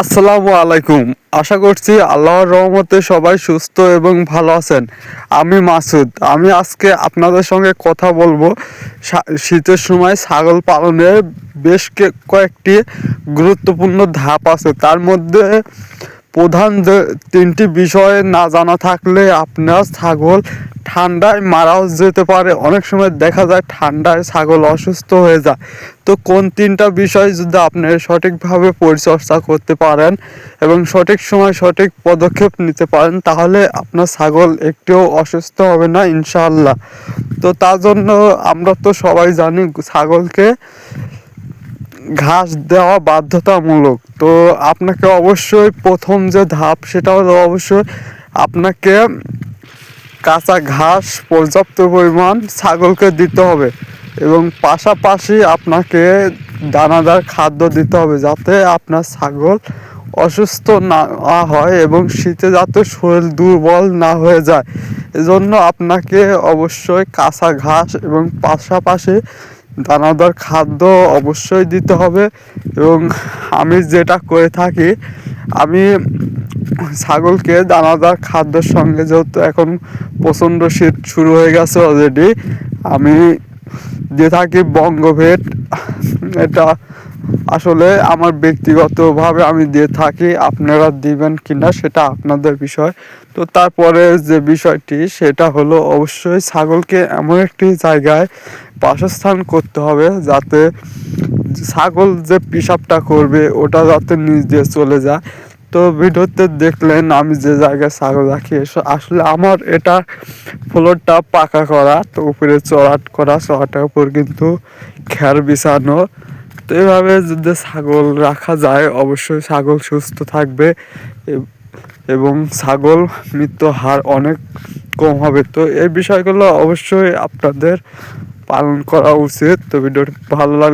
আসসালামু আলাইকুম। আশা করছি আল্লাহর রহমতে সবাই সুস্থ এবং ভালো আছেন। আমি মাসুদ। আমি আজকে আপনাদের সঙ্গে কথা বলব। শীতের সময় ছাগল পালনের বেশ কয়েকটি গুরুত্বপূর্ণ ধাপ আছে। তার মধ্যে প্রধান তিনটি বিষয় না জানা থাকলে আপনার ছাগল ঠান্ডায় মারাও যেতে পারে। অনেক সময় দেখা যায় ঠান্ডায় ছাগল অসুস্থ হয়ে যায়। তো কোন তিনটা বিষয় যদি আপনি সঠিকভাবে পরিচর্যা করতে পারেন এবং সঠিক সময় সঠিক পদক্ষেপ নিতে পারেন, তাহলে আপনার ছাগল একটিও অসুস্থ হবে না, ইনশাআল্লাহ। তো তার জন্য আমরা তো সবাই জানি ছাগলকে ঘাস দেওয়া বাধ্যতামূলক। তো আপনাকে অবশ্যই প্রথম যে ধাপ সেটা হলো অবশ্যই আপনাকে কাঁচা ঘাস, পর্যাপ্ত পরিমাণ ছাগলকে দিতে হবে এবং পাশাপাশি আপনাকে দানাদার খাদ্য দিতে হবে যাতে আপনার ছাগল অসুস্থ না হয় এবং শীতে যাতে শরীর দুর্বল না হয়ে যায়। এজন্য আপনাকে অবশ্যই কাঁচা ঘাস এবং পাশাপাশি দানাদার খাদ্য অবশ্যই দিতে হবে এবং আমি যেটা করে থাকি, আমি ছাগলকে, দানাদার খাদ্যের সঙ্গে যেহেতু এখন প্রচণ্ড শীত শুরু হয়ে গেছে অলরেডি আমি দিয়ে থাকি বঙ্গভেট, এটা আসলে আমার ব্যক্তিগতভাবে আমি দিয়ে থাকি, আপনারা দিবেন কিনা সেটা আপনাদের বিষয়। তো তারপরে যে বিষয়টি, সেটা হলো অবশ্যই ছাগলকে এমন একটি জায়গায় বাসস্থান করতে হবে যাতে ছাগল যে পিসাবটা করবে, ওটা যাতে নিচ দিয়ে চলে যায়। তো ভিডিওতে দেখলেন আমি যে জায়গায় ছাগল রাখি আসলে আমার এটা ফ্লোরটা পাকা করা, তো উপরে চড়াট করা, চড়াটার উপর কিন্তু খ্যার বিছানো। তো এভাবে যদি ছাগল রাখা যায়, অবশ্যই ছাগল সুস্থ থাকবে এবং ছাগল মৃত্যু হার অনেক কম হবে। তো এই বিষয়গুলো অবশ্যই আপনাদের পালন করা উচিত। তো ভিডিওটি ভালো লাগলে